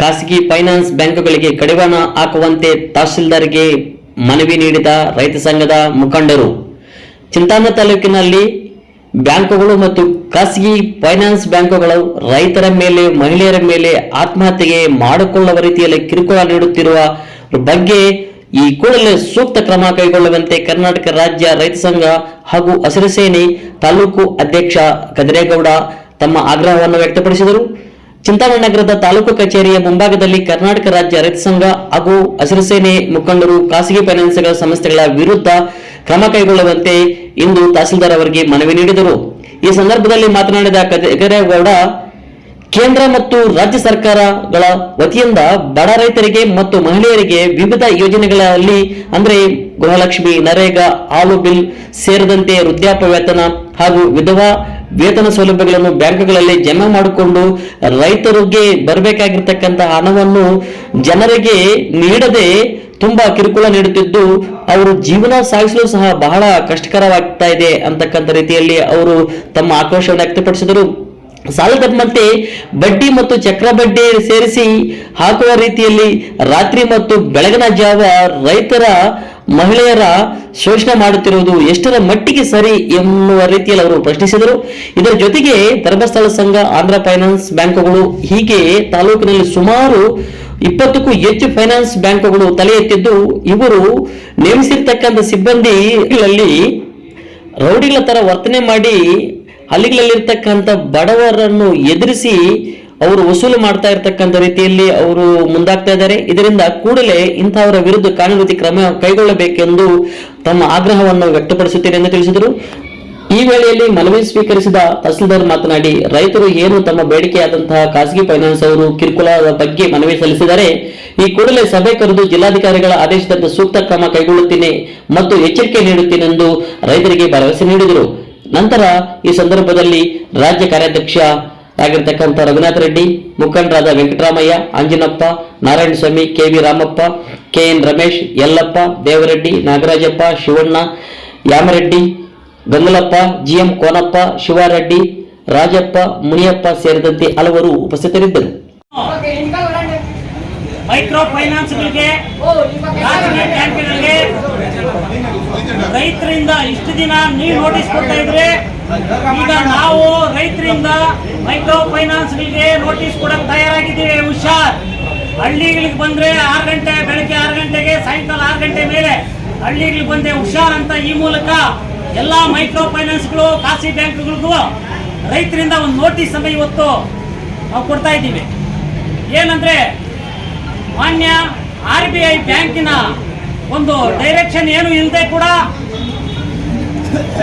ಖಾಸಗಿ ಫೈನಾನ್ಸ್ ಬ್ಯಾಂಕುಗಳಿಗೆ ಕಡಿವಾಣ ಹಾಕುವಂತೆ ತಹಶೀಲ್ದಾರ್ಗೆ ಮನವಿ ನೀಡಿದ ರೈತ ಸಂಘದ ಮುಖಂಡರು. ಚಿಂತಾನ ತಾಲೂಕಿನಲ್ಲಿ ಬ್ಯಾಂಕುಗಳು ಮತ್ತು ಖಾಸಗಿ ಫೈನಾನ್ಸ್ ಬ್ಯಾಂಕುಗಳು ರೈತರ ಮೇಲೆ, ಮಹಿಳೆಯರ ಮೇಲೆ ಆತ್ಮಹತ್ಯೆಗೆ ಮಾಡಿಕೊಳ್ಳುವ ರೀತಿಯಲ್ಲಿ ಕಿರುಕುಳ ನೀಡುತ್ತಿರುವ ಬಗ್ಗೆ ಈ ಕೂಡಲೇ ಸೂಕ್ತ ಕ್ರಮ ಕೈಗೊಳ್ಳುವಂತೆ ಕರ್ನಾಟಕ ರಾಜ್ಯ ರೈತ ಸಂಘ ಹಾಗೂ ಹಸಿರು ಸೇನೆ ತಾಲೂಕು ಅಧ್ಯಕ್ಷ ಕದಿರೇಗೌಡ ತಮ್ಮ ಆಗ್ರಹವನ್ನು ವ್ಯಕ್ತಪಡಿಸಿದರು. ಚಿಂತಾಮಣಿ ನಗರದ ತಾಲೂಕು ಕಚೇರಿಯ ಮುಂಭಾಗದಲ್ಲಿ ಕರ್ನಾಟಕ ರಾಜ್ಯ ರೈತ ಸಂಘ ಹಾಗೂ ಹಸಿರು ಸೇನೆ ಮುಖಂಡರು ಖಾಸಗಿ ಫೈನಾನ್ಸ್ಗಳ ಸಂಸ್ಥೆಗಳ ವಿರುದ್ಧ ಕ್ರಮ ಕೈಗೊಳ್ಳುವಂತೆ ಇಂದು ತಹಸೀಲ್ದಾರ್ ಅವರಿಗೆ ಮನವಿ ನೀಡಿದರು. ಈ ಸಂದರ್ಭದಲ್ಲಿ ಮಾತನಾಡಿದ ಕದಿರೇಗೌಡ ಕೇಂದ್ರ ಮತ್ತು ರಾಜ್ಯ ಸರ್ಕಾರಗಳ ವತಿಯಿಂದ ಬಡ ರೈತರಿಗೆ ಮತ್ತು ಮಹಿಳೆಯರಿಗೆ ವಿವಿಧ ಯೋಜನೆಗಳಲ್ಲಿ ಅಂದ್ರೆ ಗೃಹಲಕ್ಷ್ಮಿ, ನರೇಗಾ, ಹಾಲು ಬಿಲ್ ಸೇರಿದಂತೆ ವೃದ್ಧಾಪ್ಯ ವೇತನ ಹಾಗೂ ವಿಧವಾ ವೇತನ ಸೌಲಭ್ಯಗಳನ್ನು ಬ್ಯಾಂಕ್ಗಳಲ್ಲಿ ಜಮಾ ಮಾಡಿಕೊಂಡು ರೈತರಿಗೆ ಬರಬೇಕಾಗಿರ್ತಕ್ಕಂಥ ಹಣವನ್ನು ಜನರಿಗೆ ನೀಡದೆ ತುಂಬಾ ಕಿರುಕುಳ ನೀಡುತ್ತಿದ್ದು, ಅವರು ಜೀವನ ಸಾಗಿಸಲು ಸಹ ಬಹಳ ಕಷ್ಟಕರವಾಗ್ತಾ ಇದೆ ಅಂತಕ್ಕಂಥ ರೀತಿಯಲ್ಲಿ ಅವರು ತಮ್ಮ ಆಕ್ರೋಶವನ್ನು ವ್ಯಕ್ತಪಡಿಸಿದರು. ಸಾಲದಂತೆ ಬಡ್ಡಿ ಮತ್ತು ಚಕ್ರ ಬಡ್ಡಿ ಸೇರಿಸಿ ಹಾಕುವ ರೀತಿಯಲ್ಲಿ ರಾತ್ರಿ ಮತ್ತು ಬೆಳಗಿನ ಜಾವ ರೈತರ ಮಹಿಳೆಯರ ಶೋಷಣೆ ಮಾಡುತ್ತಿರುವುದು ಎಷ್ಟರ ಮಟ್ಟಿಗೆ ಸರಿ ಎನ್ನುವ ರೀತಿಯಲ್ಲಿ ಅವರು ಪ್ರಶ್ನಿಸಿದರು. ಇದರ ಜೊತೆಗೆ ಧರ್ಮಸ್ಥಳ ಸಂಘ, ಆಂಧ್ರ ಫೈನಾನ್ಸ್ ಬ್ಯಾಂಕುಗಳು ಹೀಗೆ ತಾಲೂಕಿನಲ್ಲಿ ಸುಮಾರು ಇಪ್ಪತ್ತಕ್ಕೂ ಹೆಚ್ಚು ಫೈನಾನ್ಸ್ ಬ್ಯಾಂಕುಗಳು ತಲೆ ಎತ್ತಿದ್ದು, ಇವರು ನೇಮಿಸಿರ್ತಕ್ಕಂಥ ಸಿಬ್ಬಂದಿಗಳಲ್ಲಿ ರೌಡಿಗಳ ತರ ವರ್ತನೆ ಮಾಡಿ ಹಳ್ಳಿಗಳಲ್ಲಿರ್ತಕ್ಕಂಥ ಬಡವರನ್ನು ಎದುರಿಸಿ ಅವರು ವಸೂಲು ಮಾಡ್ತಾ ಇರತಕ್ಕಂಥ ರೀತಿಯಲ್ಲಿ ಅವರು ಮುಂದಾಗ್ತಾ ಇದ್ದಾರೆ. ಇದರಿಂದ ಕೂಡಲೇ ಇಂಥವರ ವಿರುದ್ಧ ಕಾನೂನು ಕ್ರಮ ಕೈಗೊಳ್ಳಬೇಕೆಂದು ತಮ್ಮ ಆಗ್ರಹವನ್ನು ವ್ಯಕ್ತಪಡಿಸುತ್ತೇನೆ ಎಂದು ತಿಳಿಸಿದರು. ಈ ವೇಳೆಯಲ್ಲಿ ಮನವಿ ಸ್ವೀಕರಿಸಿದ ತಹಸೀಲ್ದಾರ್ ಮಾತನಾಡಿ, ರೈತರು ಏನು ತಮ್ಮ ಬೇಡಿಕೆಯಾದಂತಹ ಖಾಸಗಿ ಫೈನಾನ್ಸ್ ಅವರು ಕಿರುಕುಳದ ಬಗ್ಗೆ ಮನವಿ ಸಲ್ಲಿಸಿದರೆ, ಈ ಕೂಡಲೇ ಸಭೆ ಕರೆದು ಜಿಲ್ಲಾಧಿಕಾರಿಗಳ ಆದೇಶದಂತೆ ಸೂಕ್ತ ಕ್ರಮ ಕೈಗೊಳ್ಳುತ್ತೇನೆ ಮತ್ತು ಎಚ್ಚರಿಕೆ ನೀಡುತ್ತೇನೆ ಎಂದು ರೈತರಿಗೆ ಭರವಸೆ ನೀಡಿದರು. ನಂತರ ಈ ಸಂದರ್ಭದಲ್ಲಿ ರಾಜ್ಯ ಕಾರ್ಯಾಧ್ಯಕ್ಷ ಆಗಿರ್ತಕ್ಕಂಥ ರಘುನಾಥ್ ರೆಡ್ಡಿ, ಮುಖಂಡರಾದ Venkataramaiah, Anjanappa Narayanaswamy K V Ramappa, K N Ramesh, Yallappa, Devareddy, Nagarajappa, Shivanna, Yamareddy, Gangalappa, G M Konappa, Shivareddy, Rajappa, Muniyappa ಸೇರಿದಂತೆ ಹಲವರು ಉಪಸ್ಥಿತರಿದ್ದರು. ಮೈಕ್ರೋ ಫೈನಾನ್ಸ್ಗಳಿಗೆ ರೈತರಿಂದ ಇಷ್ಟು ದಿನ ನೀವು ನೋಟಿಸ್ ಕೊಡ್ತಾ ಇದ್ರೆ, ಈಗ ನಾವು ರೈತರಿಂದ ಮೈಕ್ರೋ ಫೈನಾನ್ಸ್ಗಳಿಗೆ ನೋಟಿಸ್ ಕೊಡಕ್ ತಯಾರಾಗಿದ್ದೀವಿ, ಹುಷಾರ್. ಹಳ್ಳಿಗಳಿಗೆ ಬಂದ್ರೆ ಆರು ಗಂಟೆ, ಬೆಳಗ್ಗೆ ಆರು ಗಂಟೆಗೆ, ಸಾಯಂಕಾಲ ಆರು ಗಂಟೆ ಮೇಲೆ ಹಳ್ಳಿಗಳಿಗೆ ಬಂದೆ ಹುಷಾರ್ ಅಂತ ಈ ಮೂಲಕ ಎಲ್ಲಾ ಮೈಕ್ರೋ ಫೈನಾನ್ಸ್ಗಳು ಖಾಸಗಿ ಬ್ಯಾಂಕ್ಗಳಿಗೂ ರೈತರಿಂದ ಒಂದು ನೋಟಿಸ್ ಅನ್ನ ಇವತ್ತು ನಾವು ಕೊಡ್ತಾ ಇದ್ದೀವಿ. ಏನಂದ್ರೆ ಮಾನ್ಯ ಆರ್ ಬಿ ಐ ಬ್ಯಾಂಕಿನ ಒಂದು ಡೈರೆಕ್ಷನ್ ಏನು ಇಲ್ಲದೆ ಕೂಡ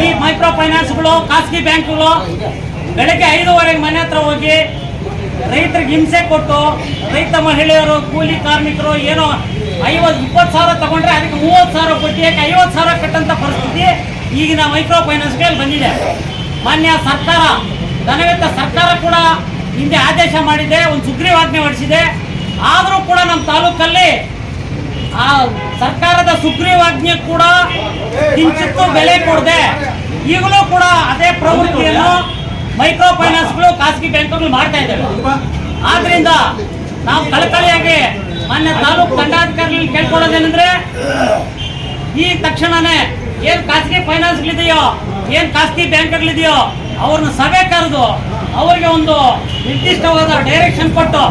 ಈ ಮೈಕ್ರೋ ಫೈನಾನ್ಸ್ಗಳು ಖಾಸಗಿ ಬ್ಯಾಂಕ್ಗಳು ಬೆಳಗ್ಗೆ ಐದೂವರೆಗೆ ಮನೆ ಹತ್ರ ಹೋಗಿ ರೈತರಿಗೆ ಹಿಂಸೆ ಕೊಟ್ಟು ರೈತ ಮಹಿಳೆಯರು, ಕೂಲಿ ಕಾರ್ಮಿಕರು ಏನೋ ಐವತ್ತು, ಇಪ್ಪತ್ತು ಸಾವಿರ ತಗೊಂಡ್ರೆ ಅದಕ್ಕೆ ಮೂವತ್ತು ಸಾವಿರ ಬಡ್ಡಿ ಐವತ್ತು ಸಾವಿರ ಕಟ್ಟಂತ ಪರಿಸ್ಥಿತಿ ಈಗಿನ ಮೈಕ್ರೋ ಫೈನಾನ್ಸ್ಗಳಲ್ಲಿ ಬಂದಿದೆ. ಮಾನ್ಯ ಸರ್ಕಾರ ನನಗಂತ ಸರ್ಕಾರ ಕೂಡ ಹಿಂದೆ ಆದೇಶ ಮಾಡಿದೆ, ಒಂದು ಸುಗ್ರೀವಾಜ್ಞೆ ಹೊಡಿಸಿದೆ ಆದರೂ ಕೂಡ ನಮ್ಮ ತಾಲೂಕಲ್ಲಿ ಆ ಸರ್ಕಾರದ ಸುಗ್ರೀವಾಜ್ಞೆ ಕೂಡ ಕಿಂಚಿತ್ತು ಬೆಲೆ ಕೊಡದೆ. ಈಗಲೂ ಕೂಡ ಅದೇ ಪ್ರವೃತ್ತಿಯನ್ನು ಮೈಕ್ರೋ ಫೈನಾನ್ಸ್ಗಳು ಖಾಸಗಿ ಬ್ಯಾಂಕ್ಗಳು ಮಾಡ್ತಾ ಇದ್ದಾರೆ. ಆದ್ರಿಂದ ನಾವು ಕಳಕಳಿಯಾಗಿ ಮಾನ್ಯ ತಾಲೂಕು ದಂಡಾಧಿಕಾರಿಗಳು ಕೇಳ್ಕೊಳ್ಳೋದೇನೆಂದ್ರೆ, ಈ ತಕ್ಷಣನೇ ಏನು ಖಾಸಗಿ ಫೈನಾನ್ಸ್ಗಳಿದೆಯೋ, ಏನು ಖಾಸಗಿ ಬ್ಯಾಂಕ್ಗಳಿದೆಯೋ ಅವ್ರನ್ನ ಸಭೆ ಕರೆದು ಅವರಿಗೆ ಒಂದು ನಿರ್ದಿಷ್ಟವಾದ ಡೈರೆಕ್ಷನ್ ಕೊಟ್ಟು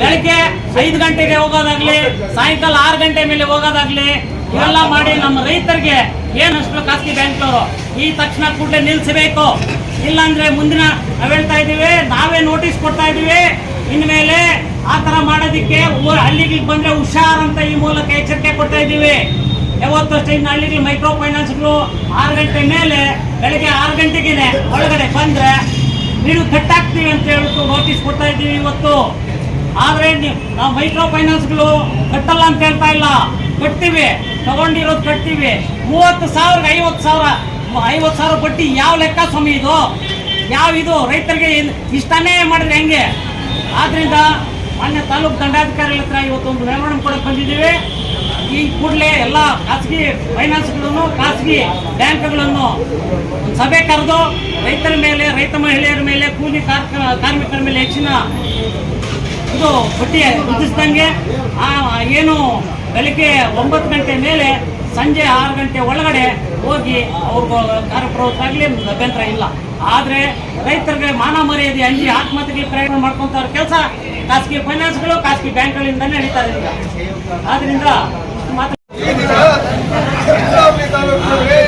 ಬೆಳಗ್ಗೆ ಐದು ಗಂಟೆಗೆ ಹೋಗೋದಾಗ್ಲಿ, ಸಾಯಂಕಾಲ ಆರು ಗಂಟೆ ಮೇಲೆ ಹೋಗೋದಾಗ್ಲಿ, ಇವೆಲ್ಲ ಮಾಡಿ ನಮ್ಮ ರೈತರಿಗೆ ಏನು ಅಷ್ಟು ಖಾಸಗಿ ಬ್ಯಾಂಕ್ನವರು ಈ ತಕ್ಷಣ ಕೂಡಲೇ ನಿಲ್ಲಿಸಬೇಕು. ಇಲ್ಲಾಂದ್ರೆ ಮುಂದಿನ ನಾವು ಹೇಳ್ತಾ ಇದ್ದೀವಿ, ನಾವೇ ನೋಟಿಸ್ ಕೊಡ್ತಾ ಇದ್ದೀವಿ. ಇನ್ಮೇಲೆ ಆ ಥರ ಮಾಡೋದಕ್ಕೆ ಹಳ್ಳಿಗೆ ಬಂದರೆ ಹುಷಾರಂತ ಈ ಮೂಲಕ ಎಚ್ಚರಿಕೆ ಕೊಡ್ತಾ ಇದ್ದೀವಿ. ಯಾವತ್ತು ಇನ್ನು ಹಳ್ಳಿಗಳು ಮೈಕ್ರೋ ಫೈನಾನ್ಸ್ಗಳು ಆರು ಗಂಟೆ ಮೇಲೆ ಬೆಳಗ್ಗೆ ಆರು ಗಂಟೆಗೆ ಒಳಗಡೆ ಬಂದರೆ ನೀವು ಕಟ್ಟಾಕ್ತೀವಿ ಅಂತ ಹೇಳ್ಬಿಟ್ಟು ನೋಟಿಸ್ ಕೊಡ್ತಾ ಇದ್ದೀವಿ ಇವತ್ತು. ಆದರೆ ನೀವು, ನಾವು ಮೈಕ್ರೋ ಫೈನಾನ್ಸ್ಗಳು ಕಟ್ಟಲ್ಲ ಅಂತ ಹೇಳ್ತಾ ಇಲ್ಲ. ಕಟ್ತೀವಿ, ತಗೊಂಡಿರೋದು ಕಟ್ತೀವಿ. ಮೂವತ್ತು ಸಾವಿರ ಐವತ್ತು ಸಾವಿರ ಐವತ್ತು ಸಾವಿರ ಬಡ್ಡಿ ಯಾವ ಲೆಕ್ಕ ಸ್ವಾಮಿ ಇದು? ಯಾವ ಇದು? ರೈತರಿಗೆ ಇಷ್ಟನೇ ಮಾಡಿದ್ರೆ ಹೆಂಗೆ? ಆದ್ರಿಂದ ಮಾನ್ಯ ತಾಲೂಕು ದಂಡಾಧಿಕಾರಿಗಳ ಹತ್ರ ಇವತ್ತು ಒಂದು ಕೊಡಕ್ಕೆ ಬಂದಿದ್ದೀವಿ. ಈ ಕೂಡಲೇ ಎಲ್ಲ ಖಾಸಗಿ ಫೈನಾನ್ಸ್ಗಳನ್ನು, ಖಾಸಗಿ ಬ್ಯಾಂಕ್ಗಳನ್ನು ಸಭೆ ಕರೆದು ರೈತರ ಮೇಲೆ, ರೈತ ಮಹಿಳೆಯರ ಮೇಲೆ, ಕೂಲಿ ಕಾರ್ಮಿಕರ ಮೇಲೆ ಹೆಚ್ಚಿನ ಇದು ಬಡ್ಡಿ ಆ ಏನು ಬೆಳಗ್ಗೆ ಒಂಬತ್ತು ಗಂಟೆ ಮೇಲೆ ಸಂಜೆ ಆರು ಗಂಟೆ ಒಳಗಡೆ ಹೋಗಿ ಅವ್ರಿಗೂ ಕಾರ್ಯಪ್ರವೃತ್ತಾಗಲಿ ಅಭ್ಯಂತರ ಇಲ್ಲ. ಆದರೆ ರೈತರಿಗೆ ಮಾನ ಮರ್ಯಾದೆ, ಅಂಜಿ ಆತ್ಮಹತ್ಯೆಗೆ ಪ್ರಯತ್ನ ಮಾಡ್ಕೊಂತ ಕೆಲಸ ಖಾಸಗಿ ಫೈನಾನ್ಸ್ಗಳು, ಖಾಸಗಿ ಬ್ಯಾಂಕ್ಗಳಿಂದಲೇ ನಡೀತಾ ಇದೆ ಈಗ ಆದ್ರಿಂದ ಇಷ್ಟು ಮಾತ್ರ ಈ ದಿನ ಚಿಂತಾಮಣಿ ತಾಲೂಕಿನಲ್ಲಿ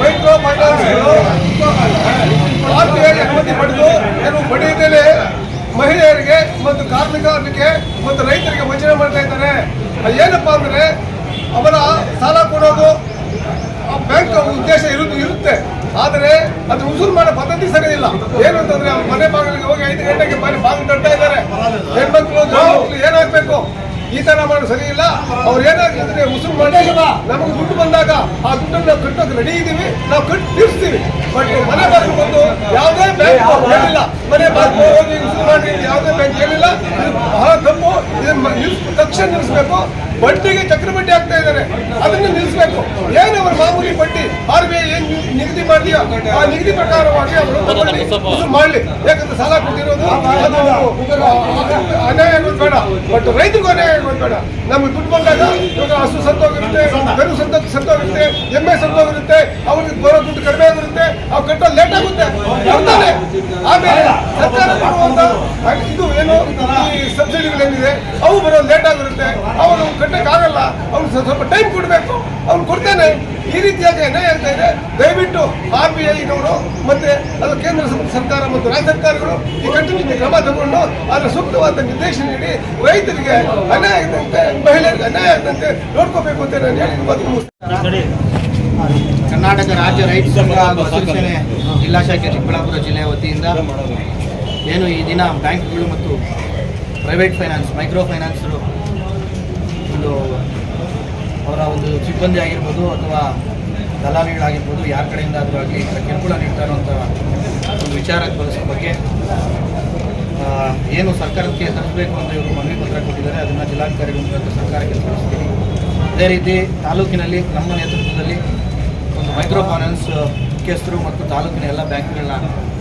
ಮೈಕ್ರೋ ಫೈನಾನ್ಸ್ಗಳು ಆರ್ಬಿಐ ಅನುಮತಿ ಪಡೆದು ಏನು ಮೇಲೆ ಮಹಿಳೆಯರಿಗೆ ಮತ್ತು ಕಾರ್ಮಿಕರಿಗೆ ಮತ್ತು ರೈತರಿಗೆ ವಂಚನೆ ಮಾಡ್ತಾ ಇದ್ದಾರೆ. ಏನಪ್ಪ ಅಂದ್ರೆ ಅವರ ಸಾಲ ಕೊಡೋದು ಆ ಬ್ಯಾಂಕ್ ಉದ್ದೇಶ ಇರುವುದು ಇರುತ್ತೆ. ಆದರೆ ಅದು ಉಸುರು ಮಾಡೋ ಪದ್ಧತಿ ಸರಿ ಇಲ್ಲ. ಏನು ಅಂತಂದ್ರೆ ಅವ್ರ ಮನೆ ಬಾಗಿಲಿಗೆ ಹೋಗಿ ಐದು ಗಂಟೆಗೆ ಮನೆ ಬಾಗಿಲು ತಡ್ತಾ ಇದ್ದಾರೆ. ಹೆಣ್ಮಕ್ಳು ಏನಾಗ್ಬೇಕು? ಈ ತರ ಮಾಡೋದು ಸರಿ ಇಲ್ಲ. ಅವ್ರು ಏನಾಗ್ತದೆ ಉಸಿರು ಮಾಡಿ. ನಮಗೆ ದುಡ್ಡು ಬಂದಾಗ ಆ ದುಡ್ಡನ್ನು ನಾವು ಕಟ್ಟೋಕೆ ರೆಡಿ ಇದ್ದೀವಿ. ನಾವು ಕಟ್ಟಿ ತೀರಿಸ್ತೀವಿ. ಬಟ್ ಮನೆ ಬಾಗಿಲು ಬಂದು ಯಾವುದೇ ಬ್ಯಾಂಕ್ ಹೇಳಿಲ್ಲ ಮನೆ ಬಾಗಿಲು ಹೋಗಿ ಉಸಿರು ಮಾಡಿ ಯಾವುದೇ ಬ್ಯಾಂಕ್ ಹೇಳಿಲ್ಲ ಬಹಳ ತಪ್ಪು ತಕ್ಷಣ ನಿಲ್ಲಿಸಬೇಕು. ಬಡ್ಡಿಗೆ ಚಕ್ರಬಡ್ಡಿ ಆಗ್ತಾ ಇದ್ದಾರೆ. ಅದನ್ನ ನಿಲ್ಲಿಸಬೇಕು ಏನು ಅವರ ಮಾಮೂಲಿ ಬಡ್ಡಿ ಆರ್ ಬಿ ಐ ಏನ್ ನಿಗದಿ ಮಾಡಿ, ಆ ನಿಗದಿ ಪ್ರಕಾರವಾಗಿ ಅವರು ಉಸುರು ಮಾಡಲಿ. ಯಾಕಂದ್ರೆ ಸಾಲ ಕೊಟ್ಟಿರೋದು ಅನ್ಯಾಯ ಆಗೋದು ಬೇಡ. ಬಟ್ ರೈತರಿಗೂ ಅನ್ಯಾಯ ಆಗೋದು ಬೇಡ. ನಮ್ಗೆ ದುಡ್ಡು ಬಂದಾಗ ಇವಾಗ ಹಸು ಸತ್ತೋಗಿರುತ್ತೆ, ಕರು ಸತ್ತ ಸತ್ತೋಗಿರುತ್ತೆ, ಎಮ್ಮೆ ಸತ್ತೋಗಿರುತ್ತೆ, ಅವ್ರಿಗೆ ಬರೋ ದುಡ್ಡು ಕಡಿಮೆ ಆಗಿರುತ್ತೆ, ಅವ್ರು ಕಟ್ಟೋದು ಲೇಟ್ ಆಗುತ್ತೆ. ಬರ್ತಾನೆ ಆಮೇಲೆ ಸರ್ಕಾರ ಕೊಡುವಂತ ಇದು ಏನು, ಈ ಸಬ್ಸಿಡಿಗಳೇನಿದೆ ಅವು ಬರೋದು ಲೇಟ್ ಆಗಿರುತ್ತೆ ಅವನು ಕಟ್ಟಕ್ಕಾಗಲ್ಲ. ಅವ್ನು ಸ್ವಲ್ಪ ಟೈಮ್ ಕೊಡಬೇಕು. ಅವ್ನು ಕೊಡ್ತೇನೆ. ಈ ರೀತಿಯಾಗಿ ಅನ್ಯಾಯ ಹೇಳ್ತಾ ಇದೆ. ದಯವಿಟ್ಟು ಆರ್ ಬಿ ಐನವರು ಮತ್ತೆ ಅದು ಕೇಂದ್ರ ಸರ್ಕಾರ ಮತ್ತು ರಾಜ್ಯ ಸರ್ಕಾರಗಳು ಈ ಕಟ್ಟುನಿಟ್ಟಿನ ಕ್ರಮ ತಗೊಂಡು ಅದರ ಸೂಕ್ತವಾದ ನಿರ್ದೇಶನ ನೀಡಿ ರೈತರಿಗೆ ಅನ್ಯಾಯ ಆಗದಂತೆ ಮಹಿಳೆಯರಿಗೆ ಅನ್ಯಾಯ ಆಗದಂತೆ ನೋಡ್ಕೋಬೇಕು ಅಂತ ನಾನು ಹೇಳಿ. ಕರ್ನಾಟಕ ರಾಜ್ಯ ರೈತ ಸಂಘ ಹಾಗೂ ಜಿಲ್ಲಾ ಶಾಖೆ ಚಿಕ್ಕಬಳ್ಳಾಪುರ ಜಿಲ್ಲೆಯ ವತಿಯಿಂದ ಏನು ಈ ದಿನ ಬ್ಯಾಂಕ್ಗಳು ಮತ್ತು ಪ್ರೈವೇಟ್ ಫೈನಾನ್ಸ್ ಮೈಕ್ರೋ ಫೈನಾನ್ಸರು ಒಂದು ಅವರ ಒಂದು ಸಿಬ್ಬಂದಿ ಆಗಿರ್ಬೋದು ಅಥವಾ ದಲಾಲಿಗಳಾಗಿರ್ಬೋದು, ಯಾರ ಕಡೆಯಿಂದ ಅದು ಆಗಲಿ ಕಿರುಕುಳ ನೀಡ್ತಾರೋ ಅಂತ ಒಂದು ವಿಚಾರಕ್ಕೆ ಬಳಸೋ ಬಗ್ಗೆ ಏನು ಸರ್ಕಾರಕ್ಕೆ ತರಿಸಬೇಕು ಅಂತ ಇವರು ಮನವಿ ಪತ್ರ ಕೊಟ್ಟಿದ್ದಾರೆ, ಅದನ್ನು ಜಿಲ್ಲಾಧಿಕಾರಿಗಳ ಸರ್ಕಾರಕ್ಕೆ ತೋರಿಸ್ತೀವಿ. ಅದೇ ರೀತಿ ತಾಲೂಕಿನಲ್ಲಿ ನಮ್ಮ ನೇತೃತ್ವದಲ್ಲಿ ಒಂದು ಮೈಕ್ರೋ ಫೈನಾನ್ಸ್ ಮುಖ್ಯಸ್ಥರು ಮತ್ತು ತಾಲೂಕಿನ ಎಲ್ಲ ಬ್ಯಾಂಕ್ಗಳನ್ನ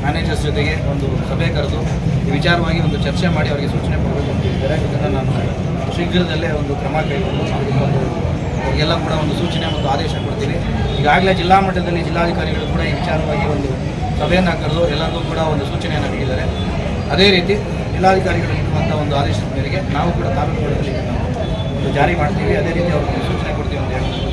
ಮ್ಯಾನೇಜರ್ಸ್ ಜೊತೆಗೆ ಒಂದು ಸಭೆ ಕರೆದು ವಿಚಾರವಾಗಿ ಒಂದು ಚರ್ಚೆ ಮಾಡಿ ಅವರಿಗೆ ಸೂಚನೆ ಕೊಡಬೇಕು ಅಂತ ಹೇಳಿದ್ದಾರೆ. ಇದನ್ನು ನಾನು ಶೀಘ್ರದಲ್ಲೇ ಒಂದು ಕ್ರಮ ಕೈಗೊಂಡು ಅವರಿಗೆಲ್ಲ ಕೂಡ ಒಂದು ಸೂಚನೆ ಮತ್ತು ಆದೇಶ ಕೊಡ್ತೀವಿ ಈಗಾಗಲೇ ಜಿಲ್ಲಾ ಮಟ್ಟದಲ್ಲಿ ಜಿಲ್ಲಾಧಿಕಾರಿಗಳು ಕೂಡ ಈ ವಿಚಾರವಾಗಿ ಒಂದು ಸಭೆಯನ್ನು ಕರೆದು ಎಲ್ಲರಿಗೂ ಕೂಡ ಒಂದು ಸೂಚನೆಯನ್ನು ನೀಡಿದ್ದಾರೆ. ಅದೇ ರೀತಿ ಜಿಲ್ಲಾಧಿಕಾರಿಗಳು ನೀಡುವಂಥ ಒಂದು ಆದೇಶದ ಮೇರೆಗೆ ನಾವು ಕೂಡ ತಾಲೂಕು ಒಂದು ಜಾರಿ ಮಾಡ್ತೀವಿ. ಅದೇ ರೀತಿ ಅವರಿಗೆ ಸೂಚನೆ ಕೊಡ್ತೀವಿ ಅಂತ ಹೇಳಿ